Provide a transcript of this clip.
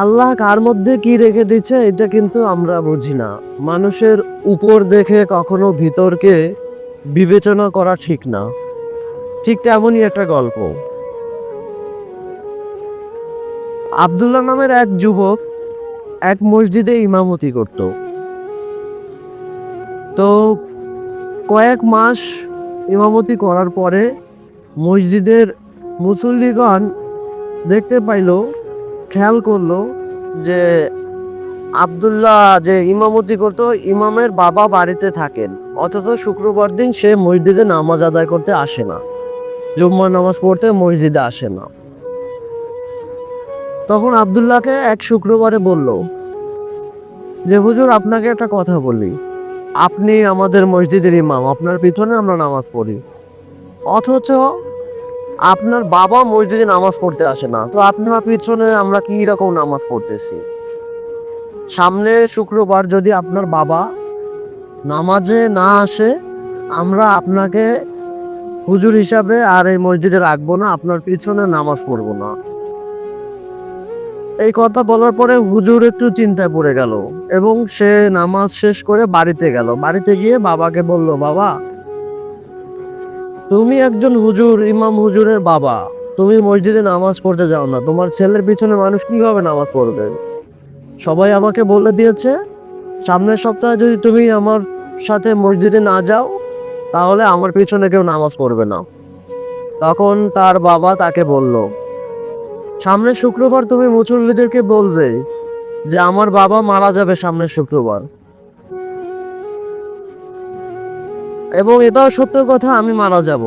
আল্লাহ কার মধ্যে কি রেখে দিচ্ছে, এটা কিন্তু আমরা বুঝি না। মানুষের উপর দেখে কখনো ভিতরকে বিবেচনা করা ঠিক না। ঠিক তেমনই একটা গল্প। আব্দুল্লাহ নামের এক যুবক এক মসজিদে ইমামতি করত। তো কয়েক মাস ইমামতি করার পরে মসজিদের মুসল্লিগণ দেখতে পাইলো খেয়াল করল যে আবদুল্লাহ যে ইমামতি করতো, ইমামের বাবা বাড়িতে থাকেন। অথচ শুক্রবার দিন সে মসজিদে নামাজ আদায় করতে আসে না। জুম্মার নামাজ পড়তে মসজিদে আসে না। তখন আব্দুল্লাহকে এক শুক্রবারে বলল, যে হুজুর, আপনাকে একটা কথা বলি। আপনি আমাদের মসজিদের ইমাম, আপনার পিছনে আমরা নামাজ পড়ি। অথচ আপনার বাবা মসজিদে নামাজ পড়তে আসে না। তো আপনার পিছনে আমরা কি রকম নামাজ পড়তেছি? সামনে শুক্রবার যদি আপনার বাবা নামাজে না আসে, আমরা আপনাকে হুজুর হিসাবে আর এই মসজিদে রাখব না, আপনার পিছনে নামাজ পড়ব না। এই কথা বলার পরে হুজুর একটু চিন্তায় পড়ে গেল এবং সে নামাজ শেষ করে বাড়িতে গেল। বাড়িতে গিয়ে বাবাকে বলল, বাবা তুমি একজন হুজুর, ইমাম হুজুরের বাবা। তুমি মসজিদে নামাজ পড়তে যাও না। তোমার ছেলের পিছনে মানুষ কীভাবে নামাজ পড়বে? সবাই আমাকে বলে দিয়েছে, সামনের সপ্তাহে যদি তুমি আমার সাথে মসজিদে না যাও, তাহলে আমার পিছনে কেউ নামাজ পড়বে না। তখন তার বাবা তাকে বলল, সামনের শুক্রবার তুমি মুসল্লিদেরকে বলবে যে, আমার বাবা মারা যাবে সামনের শুক্রবার। এবং এটাও সত্য কথা আমি মারা যাব।